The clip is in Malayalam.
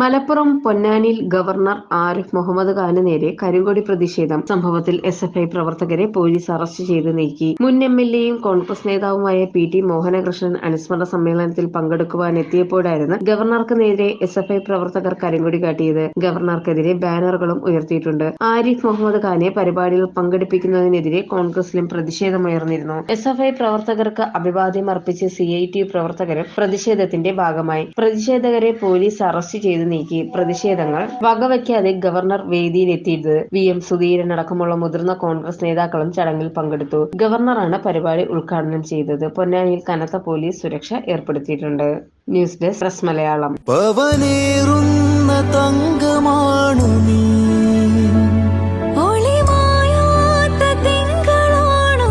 മലപ്പുറം പൊന്നാനിയിൽ ഗവർണർ ആരിഫ് മുഹമ്മദ് ഖാന് നേരെ കരിങ്കൊടി പ്രതിഷേധം. സംഭവത്തിൽ എസ് എഫ് ഐ പ്രവർത്തകരെ പോലീസ് അറസ്റ്റ് ചെയ്ത് നീക്കി. മുൻ എം എൽ എയും കോൺഗ്രസ് നേതാവുമായ പി ടി മോഹനകൃഷ്ണൻ അനുസ്മരണ സമ്മേളനത്തിൽ പങ്കെടുക്കുവാനെത്തിയപ്പോഴായിരുന്നു ഗവർണർക്ക് നേരെ എസ് എഫ് ഐ പ്രവർത്തകർ കരിങ്കൊടി കാട്ടിയത്. ഗവർണർക്കെതിരെ ബാനറുകളും ഉയർത്തിയിട്ടുണ്ട്. ആരിഫ് മുഹമ്മദ് ഖാനെ പരിപാടിയിൽ പങ്കെടുപ്പിക്കുന്നതിനെതിരെ കോൺഗ്രസിലും പ്രതിഷേധമുയർന്നിരുന്നു. എസ് എഫ് ഐ പ്രവർത്തകർക്ക് അഭിവാദ്യം അർപ്പിച്ച് സി ഐ ടി പ്രവർത്തകരും പ്രതിഷേധത്തിന്റെ ഭാഗമായി. പ്രതിഷേധകരെ പോലീസ് അറസ്റ്റ് ചെയ്ത് നീക്കി പ്രതിഷേധങ്ങൾ. വകവയ്ക്കാതെ ഗവർണർ വേദിയിലെത്തിയത് വി എം സുധീരൻ അടക്കമുള്ള മുതിർന്ന കോൺഗ്രസ് നേതാക്കളും ചടങ്ങിൽ പങ്കെടുത്തു. ഗവർണറാണ് പരിപാടി ഉദ്ഘാടനം ചെയ്തത്. പൊന്നാനിയിൽ കനത്ത പോലീസ് സുരക്ഷ ഏർപ്പെടുത്തിയിട്ടുണ്ട്. News desk press Malayalam. തങ്കമാണു നീ. ഒളിമായാത്ത തിങ്കളാണോ